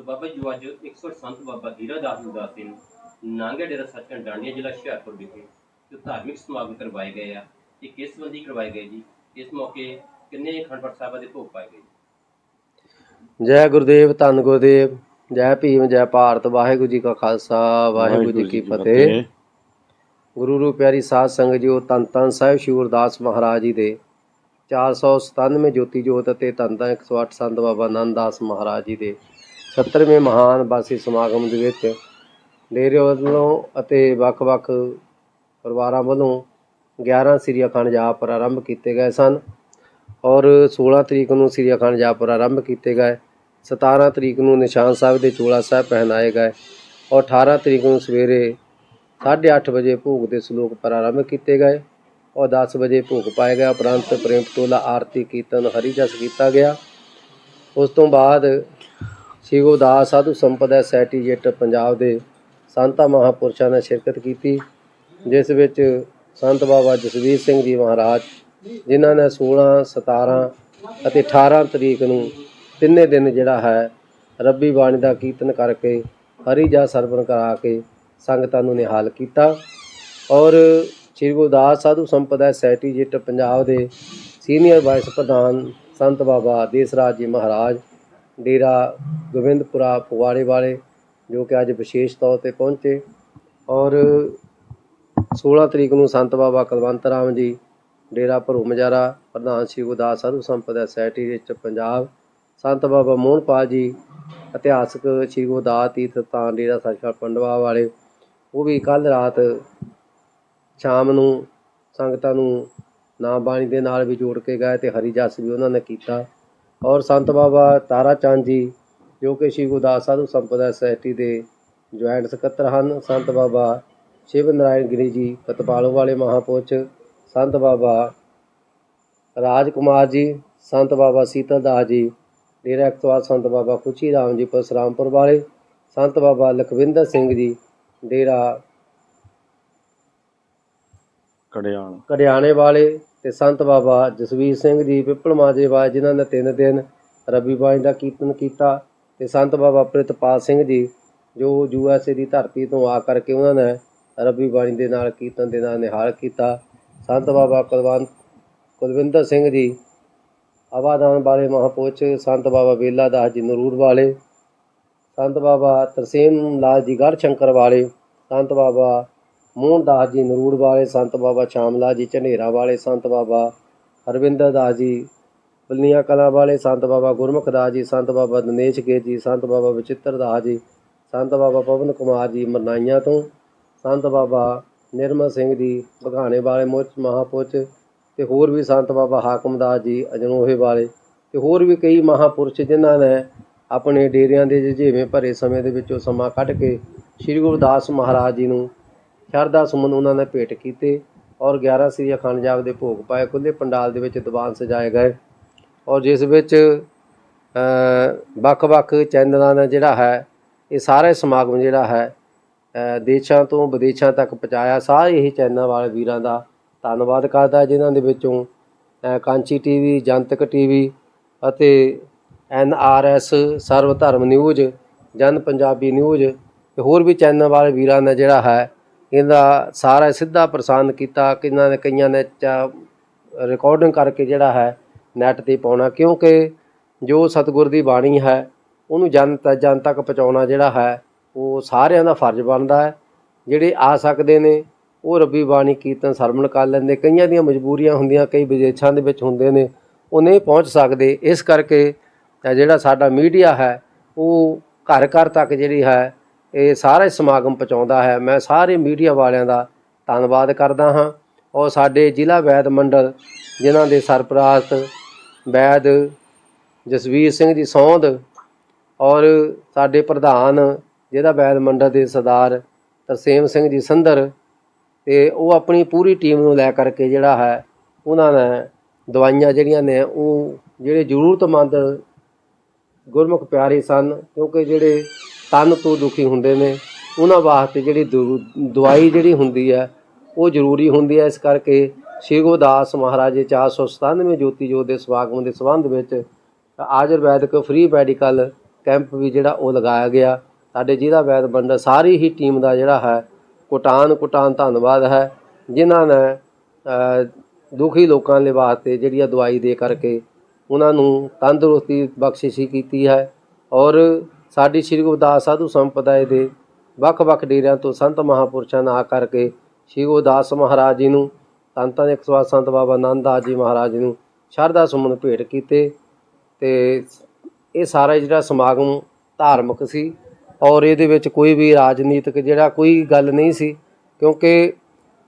ਸੋ ਬਾਬਾ ਜੀ ਜੋ ਅੱਜ 108 ਸੰਤ ਬਾਬਾ ਹੀਰਾ ਦਾਸ ਜੀ ਦਾਸ ਸਿੰਘ ਨਾਂਗੇ ਡੇਰਾ ਸੱਚਖੰਡ ਡਾਂਡੀਆਂ ਜ਼ਿਲ੍ਹਾ ਹੁਸ਼ਿਆਰਪੁਰ ਵਿਖੇ ਜੋ ਧਾਰਮਿਕ ਸਮਾਗਮ ਕਰਵਾਏ ਗਏ ਆ। ਇਹ ਕਿਸ ਸੰਬੰਧੀ ਕਰਵਾਏ ਗਏ ਜੀ? ਇਸ ਮੌਕੇ ਕਿੰਨੇ ਅਖੰਡ ਪਾਠ ਸਾਹਿਬਾਂ ਦੇ ਭੋਗ ਪਾਏ ਗਏ ਜੈ? ਗੁਰਦੇਵ ਧੰਨ ਗੁਰਦੇਵ ਜੈ ਭੀਮ ਜੈ ਭਾਰਤ ਵਾਹਿਗੁਰੂ ਜੀ ਕਾ ਖਾਲਸਾ ਵਾਹਿਗੁਰੂ ਜੀ ਕੀ ਫਤਿਹ। ਗੁਰੂ ਰੂ ਪਿਆਰੀ ਸਾਧ ਸੰਗਤ ਜੀਓ ਤਨ ਤਨ ਸਾਹਿਬ ਸ਼੍ਰੀ ਗੁਰਦਾਸ ਮਹਾਰਾਜ ਜੀ ਦੇ 497 ਜੋਤੀ ਜੋਤ ਅਤੇ ਤਨ ਤਨ 108 ਸੰਤ ਬਾਬਾ ਆਨੰਦ ਦਾਸ ਮਹਾਰਾਜ ਜੀ ਦੇ 70ਵੇਂ ਮਹਾਨ ਬਾਸੀ ਸਮਾਗਮ ਦੇ ਵਿੱਚ ਡੇਰੇ ਵੱਲੋਂ ਅਤੇ ਵੱਖ-ਵੱਖ ਪਰਿਵਾਰਾਂ ਵੱਲੋਂ 11 ਸ੍ਰੀ ਅਖੰਡ ਜਾਪ ਪ੍ਰਾਰੰਭ ਕੀਤੇ ਗਏ ਸਨ ਔਰ 16 ਤਰੀਕ ਨੂੰ ਸ੍ਰੀ ਅਖੰਡ ਜਾਪ ਪ੍ਰਾਰੰਭ ਕੀਤੇ ਗਏ। 17 ਤਰੀਕ ਨੂੰ ਨਿਸ਼ਾਨ ਸਾਹਿਬ ਦੇ ਚੋਲਾ ਸਾਹਿਬ ਪਹਿਨਾਏ ਗਏ ਔਰ 18 ਤਰੀਕ ਨੂੰ ਸਵੇਰੇ 8:30 ਵਜੇ ਭੋਗ ਦੇ ਸ਼ਲੋਕ ਪ੍ਰਾਰੰਭ ਕੀਤੇ ਗਏ ਔਰ 10 ਵਜੇ ਭੋਗ ਪਾਏ ਗਿਆ ਉਪਰੰਤ ਪ੍ਰੇਮ ਟੋਲਾ ਆਰਤੀ, ਕੀਰਤਨ, ਹਰੀ ਜਸ ਕੀਤਾ ਗਿਆ। ਉਸ ਤੋਂ ਬਾਅਦ ਸ਼੍ਰੀ ਗੁਰਦਾਸ ਸਾਧੂ ਸੰਪਦਾ ਸੈਟੀਜੇਟ ਪੰਜਾਬ ਦੇ ਸੰਤਾਂ ਮਹਾਪੁਰਸ਼ਾਂ ਨੇ ਸ਼ਿਰਕਤ ਕੀਤੀ, ਜਿਸ ਵਿੱਚ ਸੰਤ ਬਾਬਾ ਜਸਵੀਰ ਸਿੰਘ ਜੀ ਮਹਾਰਾਜ, ਜਿਨ੍ਹਾਂ ਨੇ 16 17 ਅਤੇ 18 ਤਰੀਕ ਨੂੰ ਤਿੰਨੇ ਦਿਨ ਜਿਹੜਾ ਹੈ, ਰੱਬੀ ਬਾਣੀ ਦਾ ਕੀਰਤਨ ਕਰਕੇ ਹਰੀ ਜਾ ਸਰਵਣ ਕਰਾ ਕੇ ਸੰਗਤਾਂ ਨੂੰ ਨਿਹਾਲ ਕੀਤਾ। ਔਰ ਸ੍ਰੀ ਗੁਰਦਾਸ ਸਾਧੂ ਸੰਪਦਾ ਸੈਟੀਜੇਟ ਪੰਜਾਬ ਦੇ ਸੀਨੀਅਰ ਵਾਈਸ ਪ੍ਰਧਾਨ ਸੰਤ ਬਾਬਾ ਦੇਸਰਾਜ ਜੀ ਮਹਾਰਾਜ ਡੇਰਾ ਗੋਬਿੰਦਪੁਰਾ ਫਗਵਾੜੇ ਵਾਲੇ ਜੋ ਕਿ ਅੱਜ ਵਿਸ਼ੇਸ਼ ਤੌਰ ਤੇ ਪਹੁੰਚੇ। ਔਰ 16 ਤਰੀਕ ਨੂੰ ਸੰਤ ਬਾਬਾ ਕੁਲਵੰਤ ਰਾਮ ਜੀ ਡੇਰਾ ਭਰੂਮਜ਼ਾਰਾ ਪ੍ਰਧਾਨ ਸ੍ਰੀ ਗੁਰਦਾਸ ਸਾਧੂ ਸੰਪਦਾ ਸੋਸਾਇਟੀ ਵਿੱਚ ਪੰਜਾਬ, ਸੰਤ ਬਾਬਾ ਮੋਹਨਪਾਲ ਜੀ, ਇਤਿਹਾਸਕ ਸ੍ਰੀ ਗੁਰਦਾਸ ਤੀਰਥ ਸਥਾਨ ਡੇਰਾ ਸੱਚਖੰਡ ਪੰਡਵਾ ਵਾਲੇ, ਉਹ ਵੀ ਕੱਲ ਰਾਤ ਸ਼ਾਮ ਨੂੰ ਸੰਗਤਾਂ ਨੂੰ ਨਾਮ ਬਾਣੀ ਦੇ ਨਾਲ ਵੀ ਜੋੜ ਕੇ ਗਏ ਤੇ ਹਰੀ ਜਸ ਵੀ ਉਹਨਾਂ ਨੇ ਕੀਤਾ। ਔਰ ਸੰਤ ਬਾਬਾ ਤਾਰਾ ਚੰਦ ਜੀ ਜੋ ਕਿ ਸ੍ਰੀ ਗੁਰਦਾਸ ਸਾਧੂ ਸੰਪਦਾ ਸੋਸਾਇਟੀ ਦੇ ਜੁਆਇੰਟ ਸਕੱਤਰ ਹਨ ਸੰਤ ਬਾਬਾ ਸ਼ਿਵ ਨਾਰਾਇਣ ਗਿਰੀ ਜੀ ਕਤਪਾਲੋ ਵਾਲੇ ਮਹਾਪੁਰਸ਼ ਸੰਤ ਬਾਬਾ ਰਾਜ ਕੁਮਾਰ ਜੀ ਸੰਤ ਬਾਬਾ ਸੀਤਲ ਦਾਸ ਜੀ ਡੇਰਾ ਐਕਤਵਾਰ ਸੰਤ ਬਾਬਾ ਖੁਸ਼ੀ ਰਾਮ ਜੀ ਪਰਸਰਾਮਪੁਰ ਵਾਲੇ ਸੰਤ ਬਾਬਾ ਲਖਵਿੰਦਰ ਸਿੰਘ ਜੀ ਡੇਰਾ ਕੜਿਆਲ ਕੜਿਆਣੇ ਵਾਲੇ ਤੇ ਸੰਤ ਬਾਬਾ ਜਸਵੀਰ ਸਿੰਘ ਜੀ, ਪਿੱਪਲ ਮਾਜੇ ਵਾਲੇ ਜਿਨ੍ਹਾਂ ਨੇ ਤਿੰਨ ਦਿਨ ਰੱਬੀ ਬਾਣੀ ਦਾ ਕੀਰਤਨ ਕੀਤਾ ਤੇ ਸੰਤ ਬਾਬਾ ਪ੍ਰਿਤਪਾਲ ਸਿੰਘ ਜੀ, ਜੋ ਯੂਐਸਏ ਦੀ ਧਰਤੀ ਤੋਂ ਆ ਕਰਕੇ ਉਹਨਾਂ ਨੇ ਰੱਬੀ ਬਾਣੀ ਦੇ ਨਾਲ ਕੀਰਤਨ ਦੇ ਨਾਲ ਨਿਹਾਲ ਕੀਤਾ। ਸੰਤ ਬਾਬਾ ਕੁਲਵੰਤ, ਕੁਲਵਿੰਦਰ ਸਿੰਘ ਜੀ ਆਵਾਦਾਨ ਵਾਲੇ ਮਹਾਪੁਰਸ਼ ਸੰਤ ਬਾਬਾ ਬੇਲਾ ਦਾਸ ਜੀ ਨਰੂਰ ਵਾਲੇ, ਸੰਤ ਬਾਬਾ ਤਰਸੇਮ ਲਾਲ ਜੀ ਗੜ ਸ਼ੰਕਰ ਵਾਲੇ, ਸੰਤ ਬਾਬਾ ਮੋਹਨ ਦਾਸ ਜੀ, ਨਰੂੜ ਵਾਲੇ ਸੰਤ ਬਾਬਾ, ਸ਼ਾਮਲਾ ਜੀ ਝਨੇਰਾ ਵਾਲੇ ਸੰਤ ਬਾਬਾ ਹਰਵਿੰਦਰ ਦਾਸ ਜੀ, ਬਲਨੀਆਂ ਕਲਾਂ ਵਾਲੇ ਸੰਤ ਬਾਬਾ, ਗੁਰਮੁਖ ਦਾਸ ਜੀ, ਸੰਤ ਬਾਬਾ ਦਨੇਸ਼ ਗੇ ਜੀ, ਸੰਤ ਬਾਬਾ ਵਿਚਿੱਤਰ ਦਾਸ ਜੀ, ਸੰਤ ਬਾਬਾ ਪਵਨ ਕੁਮਾਰ ਜੀ ਮਰਨਾਈਆਂ ਤੋਂ, ਸੰਤ ਬਾਬਾ ਨਿਰਮਲ ਸਿੰਘ ਜੀ ਬਘਾਣੇ ਵਾਲੇ ਮੁੱਚ ਮਹਾਪੁਰਸ਼ ਤੇ ਹੋਰ ਵੀ ਸੰਤ ਬਾਬਾ ਹਾਕਮ ਦਾਸ ਜੀ, ਅਜਨੋਹੇ ਵਾਲੇ ਤੇ ਹੋਰ ਵੀ ਕਈ ਮਹਾਪੁਰਸ਼ ਜਿਨ੍ਹਾਂ ਨੇ ਆਪਣੇ ਡੇਰਿਆਂ ਦੇ ਜਜੇਵੇਂ ਭਰੇ ਸਮੇਂ ਦੇ ਵਿੱਚੋਂ ਸਮਾਂ ਕੱਢ ਕੇ ਸ੍ਰੀ ਗੁਰਦਾਸ ਮਹਾਰਾਜ ਜੀ ਨੂੰ ਸ਼ਰਧਾ ਸੁਮਨ ਉਹਨਾਂ ਨੇ ਭੇਟ ਕੀਤੇ ਔਰ 11 ਸ੍ਰੀ ਅਖੰਡ ਜਾਪ ਦੇ ਭੋਗ ਪਾਏ ਖੁੱਲੇ ਪੰਡਾਲ ਦੇ ਵਿੱਚ ਦੀਵਾਨ ਸਜਾਏ ਗਏ। ਔਰ ਜਿਸ ਵਿੱਚ ਵੱਖ-ਵੱਖ ਚੈਨਲਾਂ ਦਾ ਜਿਹੜਾ ਹੈ ਇਹ ਸਾਰੇ ਸਮਾਗਮ ਜਿਹੜਾ ਹੈ ਦੇਸ਼ਾਂ ਤੋਂ ਵਿਦੇਸ਼ਾਂ ਤੱਕ ਪਹੁੰਚਾਇਆ। ਸਾਰੇ ਹੀ ਚੈਨਲ ਵਾਲੇ ਵੀਰਾਂ ਦਾ ਧੰਨਵਾਦ ਕਰਦਾ ਜਿਨ੍ਹਾਂ ਦੇ ਵਿੱਚੋਂ ਅ, ਕਾਂਚੀ ਟੀਵੀ ਜਨਤਕ ਟੀਵੀ ਅਤੇ ਐਨ ਆਰ ਐਸ ਸਰਵ ਧਰਮ ਨਿਊਜ਼ ਜਨ ਪੰਜਾਬੀ ਨਿਊਜ਼ ਤੇ ਹੋਰ ਵੀ ਚੈਨਲ ਵਾਲੇ ਵੀਰਾਂ ਨੇ ਜਿਹੜਾ ਹੈ ਇਹਦਾ ਸਾਰਾ ਸਿੱਧਾ ਪ੍ਰਸਾਰਣ ਕੀਤਾ, ਕਿੰਨਾਂ ਨੇ ਕਈਆਂ ਨੇ ਰਿਕਾਰਡਿੰਗ ਕਰਕੇ ਜਿਹੜਾ ਹੈ ਨੈਟ ਤੇ ਪਾਉਣਾ, ਕਿਉਂਕਿ ਜੋ ਸਤਿਗੁਰ ਦੀ ਬਾਣੀ ਹੈ, ਉਹਨੂੰ ਜਨ ਜਨ ਤੱਕ ਪਹੁੰਚਾਉਣਾ ਜਿਹੜਾ ਹੈ, ਉਹ ਸਾਰਿਆਂ ਦਾ ਫਰਜ਼ ਬਣਦਾ ਹੈ। ਜਿਹੜੇ ਆ ਸਕਦੇ ਨੇ, ਉਹ ਰੱਬੀ ਬਾਣੀ ਕੀਰਤਨ ਸਰਵਣ ਕਰ ਲੈਂਦੇ, ਕਈਆਂ ਦੀਆਂ ਮਜਬੂਰੀਆਂ ਹੁੰਦੀਆਂ, ਕਈ ਵਿਦੇਸ਼ਾਂ ਦੇ ਵਿੱਚ ਹੁੰਦੇ ਨੇ, ਉਹ ਨਹੀਂ ਪਹੁੰਚ ਸਕਦੇ। ਇਸ ਕਰਕੇ ਜਿਹੜਾ ਸਾਡਾ ਮੀਡੀਆ ਹੈ, ਉਹ ਘਰ ਘਰ ਤੱਕ ਜਿਹੜੀ ਹੈ ਇਹ ਸਾਰੇ ਸਮਾਗਮ ਪਹੁੰਚਾਉਂਦਾ ਹੈ। ਮੈਂ ਸਾਰੇ ਮੀਡੀਆ ਵਾਲਿਆਂ ਦਾ ਧੰਨਵਾਦ ਕਰਦਾ ਹਾਂ। ਔਰ ਸਾਡੇ ਜ਼ਿਲ੍ਹਾ ਵੈਦ ਮੰਡਲ, ਜਿਨ੍ਹਾਂ ਦੇ ਸਰਪ੍ਰਸਤ ਵੈਦ ਜਸਵੀਰ ਸਿੰਘ ਜੀ ਸੌਂਦ ਔਰ ਸਾਡੇ ਪ੍ਰਧਾਨ, ਜਿਹਦਾ ਵੈਦ ਮੰਡਲ ਦੇ ਸਰਦਾਰ ਤਰਸੇਮ ਸਿੰਘ ਜੀ ਸੰਧਰ, ਤੇ ਉਹ ਆਪਣੀ ਪੂਰੀ ਟੀਮ ਨੂੰ ਲੈ ਕਰਕੇ ਜਿਹੜਾ ਹੈ, ਉਹਨਾਂ ਨੇ ਦਵਾਈਆਂ ਜਿਹੜੀਆਂ ਨੇ, ਉਹ ਜਿਹੜੇ ਜ਼ਰੂਰਤਮੰਦ ਗੁਰਮੁਖ ਪਿਆਰੇ ਸਨ, ਕਿਉਂਕਿ ਜਿਹੜੇ ਤਨ ਤੋਂ ਦੁਖੀ ਹੁੰਦੇ ਨੇ। ਉਹਨਾਂ ਵਾਸਤੇ ਜਿਹੜੀ ਦੂ- ਦਵਾਈ ਜਿਹੜੀ ਹੁੰਦੀ ਹੈ, ਉਹ ਜ਼ਰੂਰੀ ਹੁੰਦੀ ਹੈ। ਇਸ ਕਰਕੇ ਸ਼੍ਰੀ ਗੁਰਦਾਸ ਮਹਾਰਾਜ ਜੀ 497 ਜੋਤੀ ਜੋਤ ਦੇ ਸਵਾਗਮ ਦੇ ਸੰਬੰਧ ਵਿੱਚ ਆਯੁਰਵੈਦਿਕ ਫ੍ਰੀ ਮੈਡੀਕਲ ਕੈਂਪ ਵੀ ਜਿਹੜਾ ਉਹ ਲਗਾਇਆ ਗਿਆ। ਸਾਡੇ ਜ਼ਿਲ੍ਹਾ ਵੈਦ ਮੰਡਲ ਸਾਰੀ ਹੀ ਟੀਮ ਦਾ ਜਿਹੜਾ ਹੈ, ਕੋਟਾਨ ਕੋਟਾਨ ਧੰਨਵਾਦ ਹੈ, ਜਿਨ੍ਹਾਂ ਨੇ ਦੁਖੀ ਲੋਕਾਂ ਦੇ ਵਾਸਤੇ ਜਿਹੜੀ ਆ ਦਵਾਈ ਦੇ ਕਰਕੇ ਉਹਨਾਂ ਨੂੰ ਤੰਦਰੁਸਤੀ ਬਖਸ਼ਿਸ਼ੀ ਕੀਤੀ ਹੈ। ਔਰ ਸਾਡੀ ਸ੍ਰੀ ਗੁਰਦਾਸ ਸਾਧੂ ਸੰਪਰਦਾਇ ਦੇ ਵੱਖ-ਵੱਖ ਡੇਰਿਆਂ ਤੋਂ ਸੰਤ ਮਹਾਪੁਰਸ਼ਾਂ ਨਾਲ ਆ ਕਰਕੇ ਸ੍ਰੀ ਗੁਰਦਾਸ ਮਹਾਰਾਜ ਜੀ ਨੂੰ ਧੰਨ ਧੰਨ ਇੱਕ ਸਵਾ ਸੰਤ ਬਾਬਾ ਆਨੰਦ ਦਾਸ ਜੀ ਮਹਾਰਾਜ ਜੀ ਨੂੰ ਸ਼ਰਧਾ ਸੁਮਨ ਭੇਟ ਕੀਤੇ ਤੇ ਇਹ ਸਾਰਾ ਜਿਹੜਾ ਸਮਾਗਮ ਧਾਰਮਿਕ ਸੀ ਔਰ ਇਹਦੇ ਵਿੱਚ ਕੋਈ ਵੀ ਰਾਜਨੀਤਿਕ ਜਿਹੜਾ ਕੋਈ ਗੱਲ ਨਹੀਂ ਸੀ ਕਿਉਂਕਿ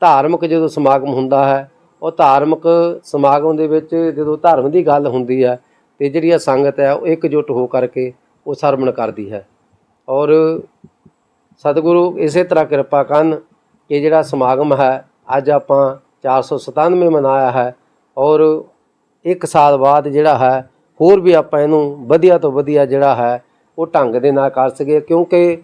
ਧਾਰਮਿਕ ਜਦੋਂ ਸਮਾਗਮ ਹੁੰਦਾ ਹੈ, ਉਹ ਧਾਰਮਿਕ ਸਮਾਗਮ ਦੇ ਵਿੱਚ ਜਦੋਂ ਧਰਮ ਦੀ ਗੱਲ ਹੁੰਦੀ ਹੈ ਤੇ ਜਿਹੜੀ ਆ ਸੰਗਤ ਹੈ ਉਹ ਇਕਜੁੱਟ ਹੋ ਕਰਕੇ ਉਹ ਸਰਵਣ ਕਰਦੀ ਹੈ। ਔਰ ਸਤਿਗੁਰੂ ਇਸੇ ਤਰ੍ਹਾਂ ਕਿਰਪਾ ਕਰਨ ਕਿ ਜਿਹੜਾ ਸਮਾਗਮ ਹੈ, ਅੱਜ ਆਪਾਂ 497 ਮਨਾਇਆ ਹੈ ਔਰ ਇੱਕ ਸਾਲ ਬਾਅਦ ਜਿਹੜਾ ਹੈ, ਹੋਰ ਵੀ ਆਪਾਂ ਇਹਨੂੰ ਵਧੀਆ ਤੋਂ ਵਧੀਆ ਜਿਹੜਾ ਹੈ, ਉਹ ਢੰਗ ਦੇ ਨਾਲ ਕਰ ਸਕੀਏ। ਕਿਉਂਕਿ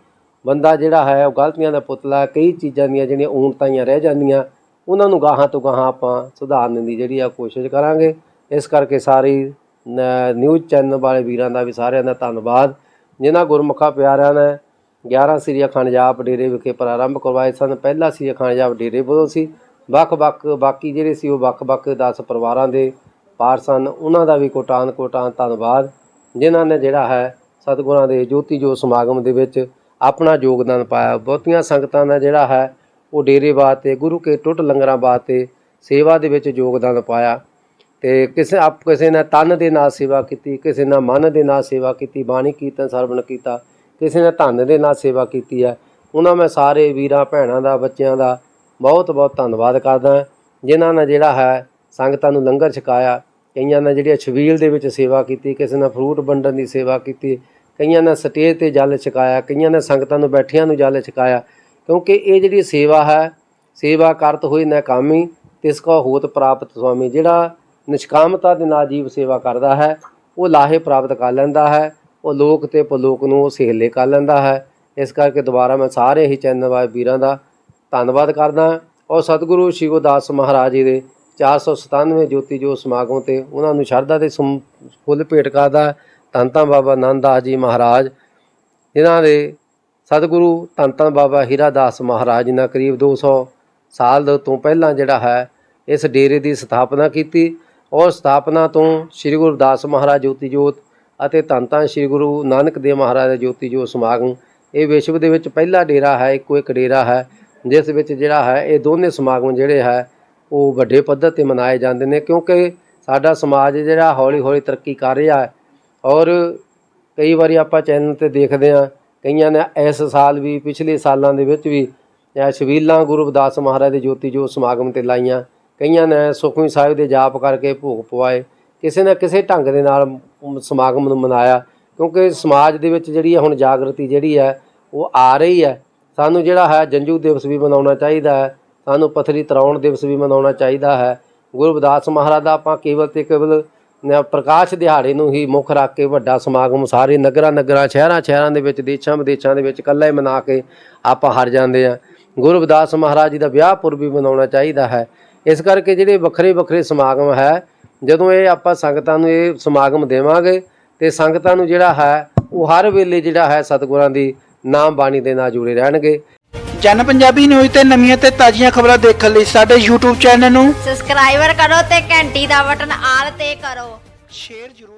ਬੰਦਾ ਜਿਹੜਾ ਹੈ, ਉਹ ਗਲਤੀਆਂ ਦਾ ਪੁਤਲਾ ਕਈ ਚੀਜ਼ਾਂ ਦੀਆਂ ਜਿਹੜੀਆਂ ਊਣਤਾਈਆਂ ਰਹਿ ਜਾਂਦੀਆਂ, ਉਹਨਾਂ ਨੂੰ ਗਾਹਾਂ ਤੋਂ ਗਾਹਾਂ ਆਪਾਂ ਸੁਧਾਰਨ ਦੀ ਜਿਹੜੀ ਆ ਕੋਸ਼ਿਸ਼ ਕਰਾਂਗੇ। ਇਸ ਕਰਕੇ ਸਾਰੀ ਨਿਊਜ਼ ਚੈਨਲ ਵਾਲੇ ਵੀਰਾਂ ਦਾ ਵੀ ਸਾਰਿਆਂ ਦਾ ਧੰਨਵਾਦ। ਜਿਨ੍ਹਾਂ ਗੁਰਮੁਖਾ ਪਿਆਰਿਆਂ ਨੇ 11 ਸ੍ਰੀ ਅਖੰਡ ਜਾਪ ਡੇਰੇ ਵਿਖੇ ਪ੍ਰਾਰੰਭ ਕਰਵਾਏ ਸਨ। ਪਹਿਲਾ ਸ੍ਰੀ ਅਖੰਡ ਜਾਪ ਡੇਰੇ ਵੱਲੋਂ ਸੀ। ਵੱਖ-ਵੱਖ ਬਾਕੀ ਜਿਹੜੇ ਸੀ ਉਹ ਵੱਖ-ਵੱਖ 10 ਪਰਿਵਾਰਾਂ ਦੇ ਪਾਰ ਸਨ। ਉਹਨਾਂ ਦਾ ਵੀ ਕੋਟਾਨ ਕੋਟਾਨ ਧੰਨਵਾਦ। ਜਿਨ੍ਹਾਂ ਨੇ ਜਿਹੜਾ ਹੈ ਸਤਿਗੁਰਾਂ ਦੇ ਜੋਤੀ ਜੋ ਸਮਾਗਮ ਦੇ ਵਿੱਚ ਆਪਣਾ ਯੋਗਦਾਨ ਪਾਇਆ। ਬਹੁਤੀਆਂ ਸੰਗਤਾਂ ਦਾ ਜਿਹੜਾ ਹੈ ਉਹ ਡੇਰੇ ਵਾਸਤੇ, ਗੁਰੂ ਕੇ ਟੁੱਟ ਲੰਗਰਾਂ ਵਾਸਤੇ ਸੇਵਾ ਦੇ ਵਿੱਚ ਯੋਗਦਾਨ ਪਾਇਆ। ਤੇ ਕਿਸੇ ਆਪ ਕਿਸੇ ਨੇ ਤਨ ਦੇ ਨਾਲ ਸੇਵਾ ਕੀਤੀ, ਕਿਸੇ ਨੇ ਮਨ ਦੇ ਨਾਲ ਸੇਵਾ ਕੀਤੀ, ਬਾਣੀ ਕੀਰਤਨ ਸਰਵਣ ਕੀਤਾ, ਕਿਸੇ ਨੇ ਧਨ ਦੇ ਨਾਲ ਸੇਵਾ ਕੀਤੀ ਹੈ। ਉਹਨਾਂ ਮੈਂ ਸਾਰੇ ਵੀਰਾਂ, ਭੈਣਾਂ ਦਾ, ਬੱਚਿਆਂ ਦਾ ਬਹੁਤ ਬਹੁਤ ਧੰਨਵਾਦ ਕਰਦਾ ਜਿਨ੍ਹਾਂ ਨੇ ਜਿਹੜਾ ਹੈ ਸੰਗਤਾਂ ਨੂੰ ਲੰਗਰ ਛਕਾਇਆ, ਕਈਆਂ ਨੇ ਜਿਹੜੀ ਛਬੀਲ ਦੇ ਵਿੱਚ ਸੇਵਾ ਕੀਤੀ, ਕਿਸੇ ਨੇ ਫਰੂਟ ਵੰਡਣ ਦੀ ਸੇਵਾ ਕੀਤੀ, ਕਈਆਂ ਨੇ ਸਟੇਜ ਤੇ ਜਲ ਛਕਾਇਆ, ਕਈਆਂ ਨੇ ਸੰਗਤਾਂ ਨੂੰ ਬੈਠਿਆਂ ਨੂੰ ਜਲ ਛਕਾਇਆ। ਕਿਉਂਕਿ ਇਹ ਜਿਹੜੀ ਸੇਵਾ ਹੈ, ਸੇਵਾ ਕਰਤ ਹੋਈ ਨਾਕਾਮੀ ਤਿਸ ਕੋ ਹੋਤ ਪ੍ਰਾਪਤ ਸੁਆਮੀ। ਜਿਹੜਾ ਨਿਸ਼ਕਾਮਤਾ ਦੇ ਨਾਲ ਜੀਵ ਸੇਵਾ ਕਰਦਾ ਹੈ, ਉਹ ਲਾਹੇ ਪ੍ਰਾਪਤ ਕਰ ਲੈਂਦਾ ਹੈ, ਉਹ ਲੋਕ ਤੇ ਪਰਲੋਕ ਨੂੰ ਉਹ ਸਹੇਲੇ ਕਰ ਲੈਂਦਾ ਹੈ। ਇਸ ਕਰਕੇ ਦੁਬਾਰਾ ਮੈਂ ਸਾਰੇ ਹੀ ਚੈਨਲ ਵਾਲੇ ਵੀਰਾਂ ਦਾ ਧੰਨਵਾਦ ਕਰਦਾ ਔਰ ਸਤਿਗੁਰੂ ਸ਼੍ਰੀ ਗੁਰਦਾਸ ਮਹਾਰਾਜ ਜੀ ਦੇ 497 ਜੋਤੀ ਜੋ ਸਮਾਗਮ ਤੇ ਉਹਨਾਂ ਨੂੰ ਸ਼ਰਧਾ ਦੇ ਸੁਮ- ਫੁੱਲ ਭੇਟ ਕਰਦਾ ਧੰਨ ਧੰਨ ਬਾਬਾ ਆਨੰਦ ਜੀ ਮਹਾਰਾਜ, ਜਿਨ੍ਹਾਂ ਦੇ ਸਤਿਗੁਰੂ ਧੰਨ ਧੰਨ ਬਾਬਾ ਹੀਰਾ ਦਾਸ ਮਹਾਰਾਜ ਜੀ ਨੇ ਕਰੀਬ 200 ਸਾਲ ਤੋਂ ਪਹਿਲਾਂ ਜਿਹੜਾ ਹੈ, ਇਸ ਡੇਰੇ ਦੀ ਸਥਾਪਨਾ ਕੀਤੀ। ਔਰ ਸਥਾਪਨਾ ਤੋਂ ਸ੍ਰੀ ਗੁਰਦਾਸ ਮਹਾਰਾਜ ਜੋਤੀ ਜੋਤ ਅਤੇ ਧੰਨ ਧੰਨ ਸ੍ਰੀ ਗੁਰੂ ਨਾਨਕ ਦੇਵ ਮਹਾਰਾਜ ਦਾ ਜੋਤੀ ਜੋਤ ਸਮਾਗਮ। ਇਹ ਵਿਸ਼ਵ ਦੇ ਵਿੱਚ ਪਹਿਲਾ ਡੇਰਾ ਹੈ, ਇੱਕੋ ਇੱਕ ਡੇਰਾ ਹੈ, ਜਿਸ ਵਿੱਚ ਜਿਹੜਾ ਹੈ, ਇਹ ਦੋਨੇ ਸਮਾਗਮ ਜਿਹੜੇ ਹੈ, ਉਹ ਵੱਡੇ ਪੱਧਰ ਤੇ ਮਨਾਏ ਜਾਂਦੇ ਨੇ, ਕਿਉਂਕਿ ਸਾਡਾ ਸਮਾਜ ਜਿਹੜਾ ਹੌਲੀ ਹੌਲੀ ਤਰੱਕੀ ਕਰ ਰਿਹਾ ਹੈ। ਔਰ ਕਈ ਵਾਰੀ ਆਪਾਂ ਚੈਨਲ ਤੇ ਦੇਖਦੇ ਹਾਂ, ਕਈਆਂ ਨੇ ਇਸ ਸਾਲ ਵੀ, ਪਿਛਲੇ ਸਾਲਾਂ ਦੇ ਵਿੱਚ ਵੀ, ਇਹ ਗੁਰੂ ਰਵਿਦਾਸ ਮਹਾਰਾਜ ਦੇ ਜੋਤੀ ਜੋਤ ਸਮਾਗਮ ਤੇ ਲਾਈਆਂ। ਕਈਆਂ ਨੇ ਸੁਖਮਨੀ ਸਾਹਿਬ ਦੇ ਜਾਪ ਕਰਕੇ ਭੋਗ ਪਵਾਏ, ਕਿਸੇ ਨਾ ਕਿਸੇ ਢੰਗ ਦੇ ਨਾਲ ਸਮਾਗਮ ਨੂੰ ਮਨਾਇਆ, ਕਿਉਂਕਿ ਸਮਾਜ ਦੇ ਵਿੱਚ ਜਿਹੜੀ ਹੈ ਹੁਣ ਜਾਗਰਤੀ ਜਿਹੜੀ ਹੈ ਉਹ ਆ ਰਹੀ ਹੈ ਸਾਨੂੰ ਜਿਹੜਾ ਹੈ ਜੰਜੂ ਦਿਵਸ ਵੀ ਮਨਾਉਣਾ ਚਾਹੀਦਾ ਹੈ, ਸਾਨੂੰ ਪਥਰੀ ਤਰਾਉਣ ਦਿਵਸ ਵੀ ਮਨਾਉਣਾ ਚਾਹੀਦਾ ਹੈ। ਗੁਰੂ ਰਵਿਦਾਸ ਮਹਾਰਾਜ ਦਾ ਆਪਾਂ ਕੇਵਲ ਤੇ ਕੇਵਲ ਪ੍ਰਕਾਸ਼ ਦਿਹਾੜੇ ਨੂੰ ਹੀ ਮੁੱਖ ਰੱਖ ਕੇ ਵੱਡਾ ਸਮਾਗਮ ਸਾਰੇ ਨਗਰਾਂ ਨਗਰਾਂ, ਸ਼ਹਿਰਾਂ ਸ਼ਹਿਰਾਂ ਦੇ ਵਿੱਚ, ਦੇਸ਼ਾਂ, ਵਿਦੇਸ਼ਾਂ ਦੇ ਵਿੱਚ ਇਕੱਲਾ ਹੀ ਮਨਾ ਕੇ ਆਪਾਂ ਹਟ ਜਾਂਦੇ ਆ ਗੁਰੂ ਰਵਿਦਾਸ ਮਹਾਰਾਜ ਜੀ ਦਾ ਵਿਆਹ ਪੁਰਬ ਵੀ ਮਨਾਉਣਾ ਚਾਹੀਦਾ ਹੈ। ਇਸ ਕਰਕੇ ਜਿਹੜੇ ਵੱਖਰੇ ਵੱਖਰੇ ਸਮਾਗਮ ਹੈ ਜਦੋਂ ਇਹ ਆਪਾਂ ਸੰਗਤਾਂ ਨੂੰ ਇਹ ਸਮਾਗਮ ਦੇਵਾਂਗੇ ਤੇ ਸੰਗਤਾਂ ਨੂੰ ਜਿਹੜਾ ਹੈ ਉਹ ਹਰ ਵੇਲੇ ਜਿਹੜਾ ਹੈ ਸਤਿਗੁਰਾਂ ਦੀ ਨਾਮ ਬਾਣੀ ਦੇ ਨਾਲ ਜੁੜੇ ਰਹਿਣਗੇ। ਜਨ ਪੰਜਾਬੀ ਨਿਊਜ਼ ਤੇ ਨਵੀਆਂ ਤੇ ਤਾਜ਼ੀਆਂ ਖਬਰਾਂ ਦੇਖਣ ਲਈ ਸਾਡੇ YouTube ਚੈਨਲ ਨੂੰ ਸਬਸਕ੍ਰਾਈਬਰ ਕਰੋ ਤੇ ਘੰਟੀ ਦਾ ਬਟਨ ਆਲ ਤੇ ਕਰੋ। ਸ਼ੇਅਰ ਜ਼ਰੂਰ